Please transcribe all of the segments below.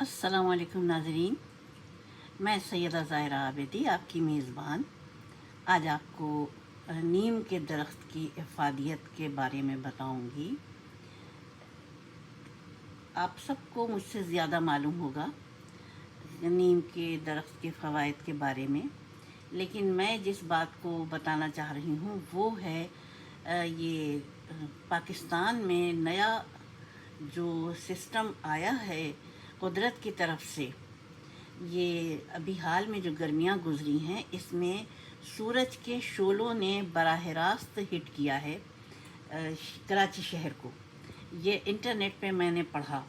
असलकुम नाजरीन। मैं सैदा ज़ायरा आबिदी, आपकी मेज़बान। आज आपको नीम के दरख्त की अफादियत के बारे में बताऊँगी। आप सबको मुझसे ज़्यादा मालूम होगा नीम के दरख्त के फ़वाद के बारे में। लेकिन मैं जिस बात को बताना चाह रही हूँ, वो है ये पाकिस्तान में नया जो सिस्टम आया है कुदरत की तरफ़ से। ये अभी हाल में जो गर्मियाँ गुजरी हैं, इसमें सूरज के शोलों ने बराह रास्त हिट किया है कराची शहर को। ये इंटरनेट पे मैंने पढ़ा।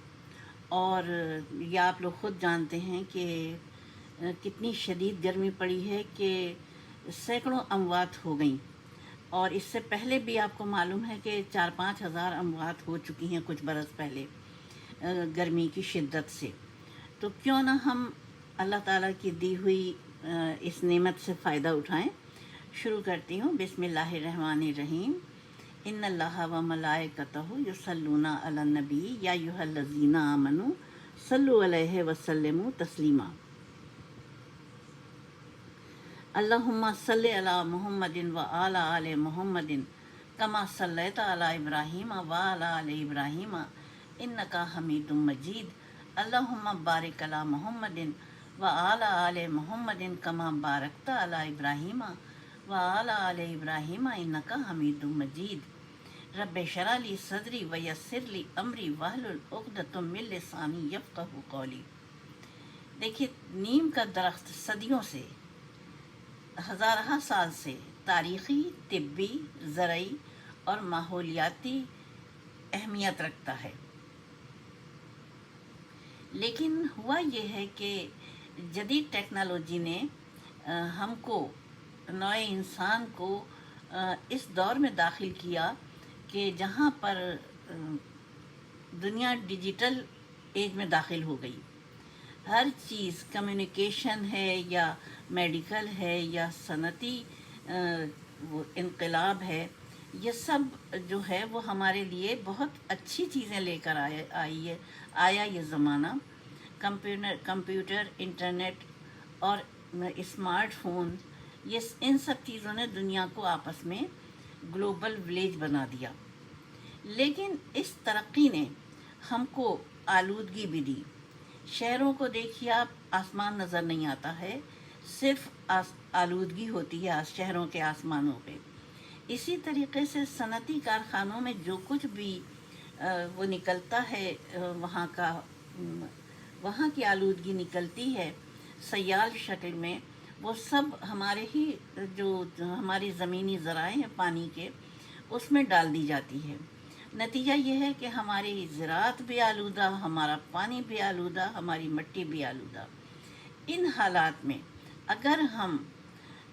और ये आप लोग ख़ुद जानते हैं कि कितनी शदीद गर्मी पड़ी है कि सैकड़ों अमवात हो गई। और इससे पहले भी आपको मालूम है कि चार पाँच हज़ार अमवात हो चुकी हैं कुछ बरस पहले। गर्मी की शिद्दत से। तो क्यों ना हम अल्लाह ताला की दी हुई इस नेमत से फ़ायदा उठाएँ। शुरू करती हूँ। बिस्मिल्लाहिर्रहमानिर्रहीम इन अल्लाह व युसल्लूना अलन नबी। या युहल्लज़ीना आमनु सल्लु अलैहि वसल्लमु तस्लीमा। अल्लाहुम्मा सल्लि अला मुहम्मदिन व आला आले मुहम्मदिन। कमा सल्लैता अला इब्राहीम व आला आले इब्राहीम। इन्नका हमीदुम मजीद अल्लाहुम्मा बारिक अला मुहम्मदिन व आला आले मुहम्मदिन कमा बारकता अला इब्राहीम व आला आले इब्राहीम इन्नका हमीदुम मजीद रब शराली सदरी व यस्सिरली अमरी वहलुल उक़दतुम मिन लिसानी यफ़क़हु क़ौली देखिए, नीम का दरख्त सदियों से, हज़ारहा साल से तारीख़ी, तिब्बी, ज़रई और माहौलियाती अहमियत रखता है। लेकिन हुआ ये है कि जदीद टेक्नोलॉजी ने हमको, नए इंसान को इस दौर में दाखिल किया कि जहाँ पर दुनिया डिजिटल एज में दाखिल हो गई। हर चीज़, कम्युनिकेशन है या मेडिकल है या सनती वो इनकलाब है ये सब जो है वो हमारे लिए बहुत अच्छी चीज़ें लेकर आए आई है। आया ये ज़माना। कंप्यूटर कंप्यूटर इंटरनेट और स्मार्टफ़ोन ये इन सब चीज़ों ने दुनिया को आपस में ग्लोबल विलेज बना दिया। लेकिन इस तरक्की ने हमको आलूदगी भी दी। शहरों को देखिए आप आसमान नज़र नहीं आता है सिर्फ़ आस, आलूदगी होती है शहरों के आसमानों पे। इसी तरीके से सनती कारखानों में जो कुछ भी वो निकलता है वहाँ का वहाँ की आलूदगी निकलती है, सयाल शक्ल में, वो सब हमारे ही जो हमारी ज़मीनी ज़राए हैं पानी के, उसमें डाल दी जाती है। नतीजा ये है कि हमारी ज़रात भी आलूदा, हमारा पानी भी आलूदा, हमारी मिट्टी भी आलूदा। इन हालात में अगर हम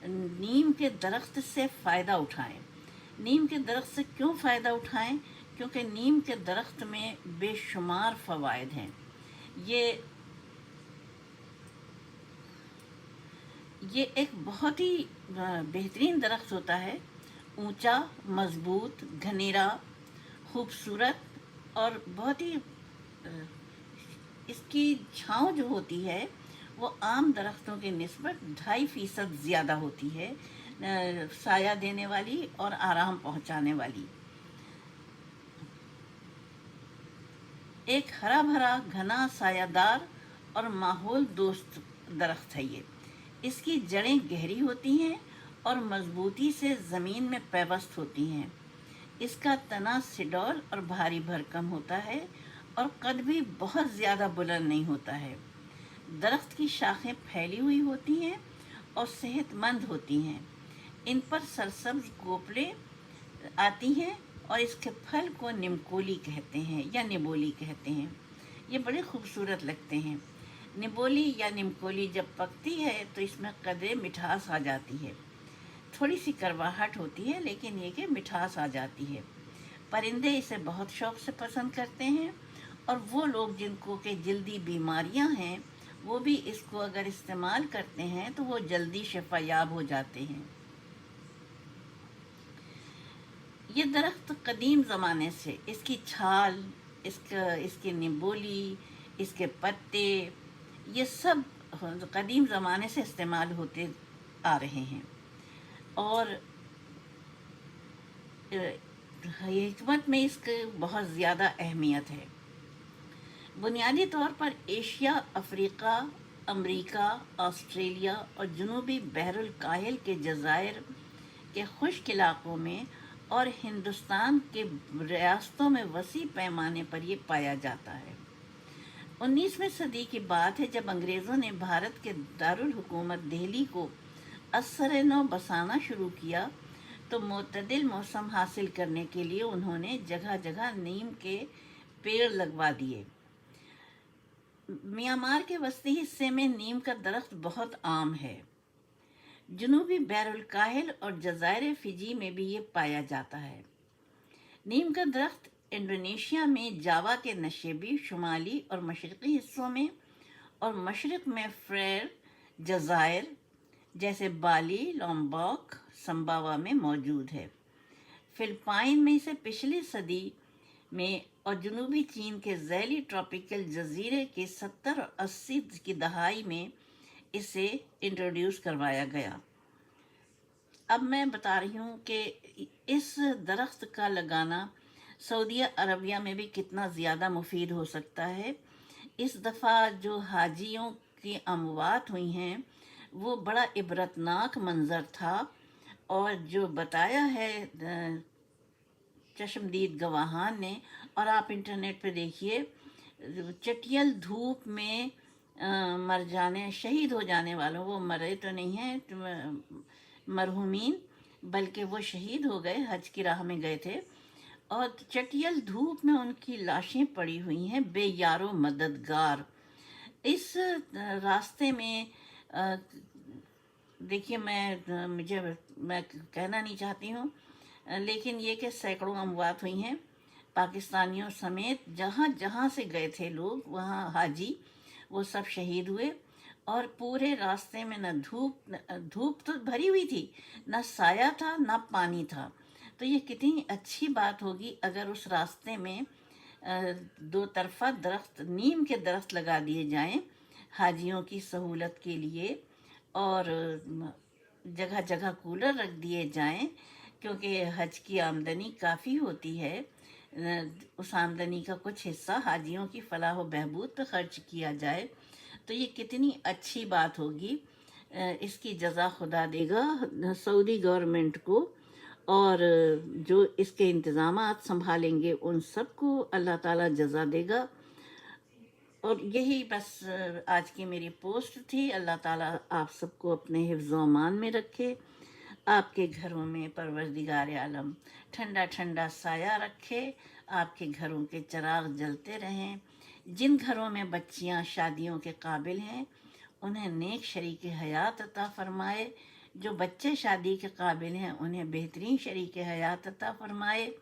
नीम के दरख्त से फ़ायदा उठाएँ नीम के दरख्त से क्यों फ़ायदा उठाएँ? क्योंकि नीम के दरख्त में बेशुमार फ़वाद हैं। ये ये एक बहुत ही बेहतरीन दरख्त होता है। ऊँचा, मज़बूत, घनेरा, खूबसूरत और बहुत ही इसकी छाँव जो होती है, वो आम दरख्तों के नस्बत ढाई फ़ीसद ज़्यादा होती है। साया देने वाली और आराम पहुँचाने वाली। एक हरा भरा घना सायादार और माहौल दोस्त दरख्त है ये। इसकी जड़ें गहरी होती हैं और मजबूती से ज़मीन में पैवस्त होती हैं। इसका तना सिडौल और भारी भरकम होता है और कद भी बहुत ज़्यादा बुलंद नहीं होता है। दरख्त की शाखें फैली हुई होती हैं और सेहतमंद होती हैं। इन पर सरसब्ज गोपले आती हैं और इसके फल को निमकोली कहते हैं या निबोली कहते हैं। ये बड़े खूबसूरत लगते हैं। निबोली या निमकोली जब पकती है तो इसमें कदरे मिठास आ जाती है। थोड़ी सी करवाहट होती है, लेकिन ये कि मिठास आ जाती है। परिंदे इसे बहुत शौक से पसंद करते हैं, और वो लोग जिनको के जल्दी बीमारियाँ हैं, वो भी इसको अगर इस्तेमाल करते हैं तो वो जल्दी शफायाब हो जाते हैं। ये दरख्त कदीम ज़माने से, इसकी छाल, इसका, इसकी निबोली, इसके पत्ते, ये सब कदीम ज़माने से इस्तेमाल होते आ रहे हैं। और हमत में इसकी बहुत ज़्यादा अहमियत है। बुनियादी तौर पर एशिया, अफ्रीका, अमेरिका, ऑस्ट्रेलिया और जनूबी बहरुल काहिल के जज़ायर के खुश्क इलाकों में और हिंदुस्तान के रियासतों में वसी पैमाने पर यह पाया जाता है। 19वीं सदी की बात है जब अंग्रेज़ों ने भारत के दारुल हुकूमत दिल्ली को असर नौ बसाना शुरू किया तो मतदिल मौसम हासिल करने के लिए उन्होंने जगह जगह नीम के पेड़ लगवा दिए। म्यांमार के वस्ती हिस्से में नीम का दरख्त बहुत आम है। जनूबी बैरुल काहिल और जजायर फिजी में भी ये पाया जाता है। नीम का दरख्त इंडोनेशिया में जावा के नशेबी, शुमाली और मशरक़ी हिस्सों में और मशरक़ में फ्रेर, जजायर जैसे बाली, लोम्बॉक, संबावा में मौजूद है। फिलिपाइन में इसे पिछली सदी में और जनूबी चीन के जैली ट्रॉपिकल जजीरे के सत्तर और अस्सी की दहाई में इसे इंट्रोड्यूस करवाया गया। अब मैं बता रही हूँ कि इस दरख्त का लगाना सऊदी अरबिया में भी कितना ज़्यादा मुफीद हो सकता है। इस दफ़ा जो हाजियों की अमवात हुई हैं, वो बड़ा इबरतनाक मंज़र था और जो बताया है चश्मदीद गवाहान ने, और आप इंटरनेट पे देखिए, चटियल धूप में मर जाने, शहीद हो जाने वालों, वो मरे तो नहीं हैं तो मरहुमीन, बल्कि वो शहीद हो गए, हज की राह में गए थे। और चटियल धूप में उनकी लाशें पड़ी हुई हैं, बेयारो मददगार। इस रास्ते में देखिए मैं मुझे, मैं कहना नहीं चाहती हूँ, लेकिन ये कि सैकड़ों अमवात हुई हैं, पाकिस्तानियों समेत जहाँ जहाँ से गए थे लोग, वहाँ हाजी वो सब शहीद हुए और पूरे रास्ते में न धूप धूप तो भरी हुई थी, न साया था, न पानी था। तो ये कितनी अच्छी बात होगी अगर उस रास्ते में दो तरफा दरख्त, नीम के दरख्त लगा दिए जाएँ हाजियों की सहूलत के लिए और जगह जगह कूलर रख दिए जाएँ, क्योंकि हज की आमदनी काफ़ी होती है। उस आमदनी का कुछ हिस्सा, हाजियों की फलाह व बहबूद पर खर्च किया जाए तो ये कितनी अच्छी बात होगी। इसकी जजा खुदा देगा, सऊदी गवर्नमेंट को, और जो इसके इंतज़ाम संभालेंगे, उन सबको अल्लाह ताला जजा देगा। और यही बस आज की मेरी पोस्ट थी। अल्लाह ताला आप सबको अपने हिफ्ज़ में रखे। आपके घरों में परवरदिगार आलम ठंडा ठंडा साया रखे, आपके घरों के चराग जलते रहें। जिन घरों में बच्चियाँ शादियों के काबिल हैं, उन्हें नेक शरीक हयात अता फरमाए। जो बच्चे शादी के काबिल हैं, उन्हें बेहतरीन शरीक हयात अता फरमाए।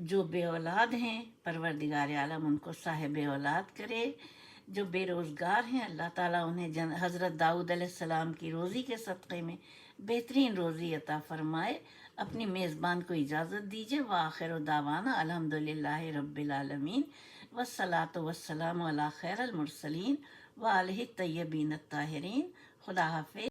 जो बे औलाद हैं, परवरदिगार आलम, उनको साहिब औलाद करे। जो बेरोज़गार हैं, अल्लाह ताला उन्हें जन, हज़रत दाऊद सलाम की रोज़ी के सदक़े में बेहतरीन रोज़ी अता फ़रमाए। अपनी मेज़बान को इजाज़त दीजिए। व आखिर दावाना अलहमदिल्ला रबालमीन वसलात वसलाम खैरमरसलिन व तय्यबीन ताहरीन खुदा हाफि